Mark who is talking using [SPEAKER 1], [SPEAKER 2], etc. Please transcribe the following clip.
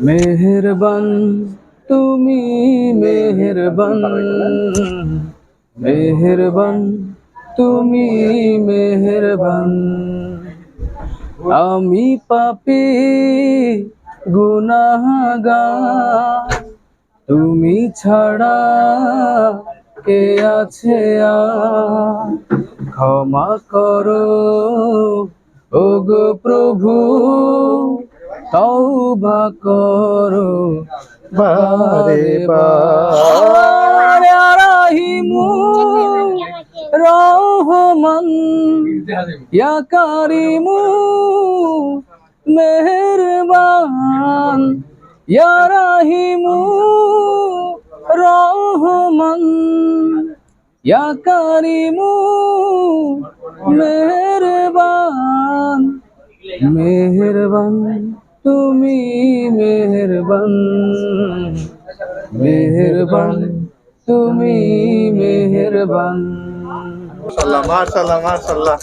[SPEAKER 1] মেহেরবান, তুমি মেহেরবান। মেহেরবান, তুমি মেহেরবান। আমি পাপি, গুনাহগার। তুমি ছাড়া কে আছে ক্ষমা করো ও গো প্রভু। তওবা করো।
[SPEAKER 2] বারে
[SPEAKER 1] বার রাহিমু রহমান। ইয়া কারিমু মেহেরবান। ইয়া রাহিমু রহমান। ইয়া কারিমু মেহেরবান। মেহেরবান। তুমি মেহরবান মেহরবান তুমি মেহরবান।
[SPEAKER 2] মাশাল্লাহ মাশাল্লাহ মাশাল্লাহ